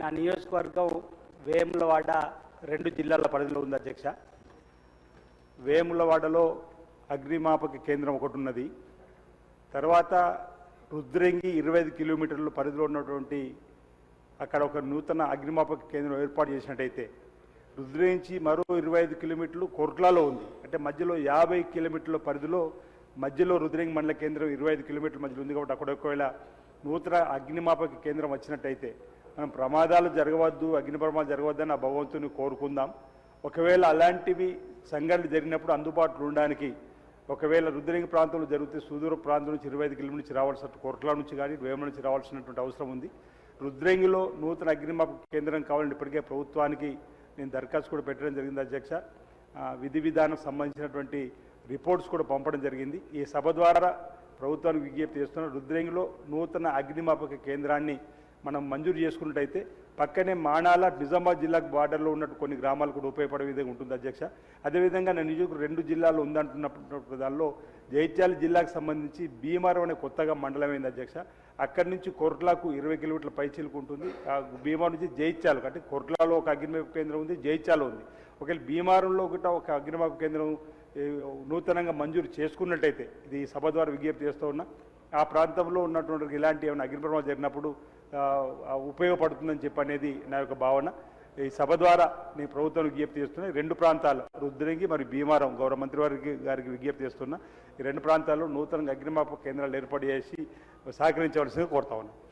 నా నియోజకవర్గం వేములవాడ రెండు జిల్లాల పరిధిలో ఉంది అధ్యక్ష. వేములవాడలో అగ్నిమాపక కేంద్రం ఒకటి ఉన్నది. తర్వాత రుద్రంగి ఇరవై ఐదు కిలోమీటర్ల పరిధిలో ఉన్నటువంటి అక్కడ ఒక నూతన అగ్నిమాపక కేంద్రం ఏర్పాటు చేసినట్టయితే రుద్రించి మరో ఇరవై ఐదు కిలోమీటర్లు కొర్లాలో ఉంది. అంటే మధ్యలో యాభై కిలోమీటర్ల పరిధిలో మధ్యలో రుద్రంగి మండల కేంద్రం ఇరవై ఐదు కిలోమీటర్ల మధ్యలో ఉంది కాబట్టి అక్కడ ఒకవేళ నూతన అగ్నిమాపక కేంద్రం వచ్చినట్టయితే మనం ప్రమాదాలు జరగవద్దు అగ్ని ప్రమాదాలు జరగవద్దని ఆ భగవంతుని కోరుకుందాం. ఒకవేళ అలాంటివి సంఘటనలు జరిగినప్పుడు అందుబాటులో ఉండడానికి ఒకవేళ రుద్రలింగ ప్రాంతంలో జరిగితే సుదూర ప్రాంతం నుంచి ఇరవై ఐదు కిలోమీటర్ నుంచి రావాల్సిన కోట్ల నుంచి కానీ వేమ నుంచి రావాల్సినటువంటి అవసరం ఉంది. రుద్రంగిలో నూతన అగ్నిమాపక కేంద్రం కావాలని ఇప్పటికే ప్రభుత్వానికి నేను దరఖాస్తు కూడా పెట్టడం జరిగింది అధ్యక్ష. విధి విధానం సంబంధించినటువంటి రిపోర్ట్స్ కూడా పంపడం జరిగింది. ఈ సభ ద్వారా ప్రభుత్వానికి విజ్ఞప్తి చేస్తున్న రుద్రంగిలో నూతన అగ్నిమాపక కేంద్రాన్ని మనం మంజూరు చేసుకున్నట్టయితే పక్కనే మానాల నిజామాబాద్ జిల్లాకు బార్డర్లో ఉన్నట్టు కొన్ని గ్రామాలు కూడా ఉపయోగపడే విధంగా ఉంటుంది అధ్యక్ష. అదేవిధంగా నేను నిజం రెండు జిల్లాలు ఉందంటున్నప్పుడు దానిలో జైత్యాల జిల్లాకు సంబంధించి భీమవరం అనే కొత్తగా మండలమైంది అధ్యక్ష. అక్కడి నుంచి కొరట్లాకు ఇరవై కిలోమీటర్ల పైచీలకు ఉంటుంది. ఆ భీమవరం నుంచి జైత్యాలకు అంటే కొర్ట్లాలో ఒక అగ్నిమాపు కేంద్రం ఉంది జైత్యాలు ఉంది. ఒకవేళ భీమవరంలో ఒకటి ఒక అగ్నిమాపు కేంద్రం నూతనంగా మంజూరు చేసుకున్నట్టయితే ఇది సభ ద్వారా విజ్ఞప్తి చేస్తూ ఉన్నా. ఆ ప్రాంతంలో ఉన్నటువంటి ఇలాంటి ఏమైనా అగ్ని ప్రమాదం జరిగినప్పుడు ఉపయోగపడుతుందని చెప్పి అనేది నా యొక్క భావన. ఈ సభ ద్వారా నేను ప్రభుత్వం విజ్ఞప్తి చేస్తున్నా రెండు ప్రాంతాలు రుద్రంగి మరియు భీమారం గౌరవ మంత్రి వారికి గారికి విజ్ఞప్తి చేస్తున్నా ఈ రెండు ప్రాంతాల్లో నూతనంగా అగ్నిమాపక కేంద్రాలు ఏర్పాటు చేసి సహకరించవలసిందిగా కోరుతా ఉన్నాను.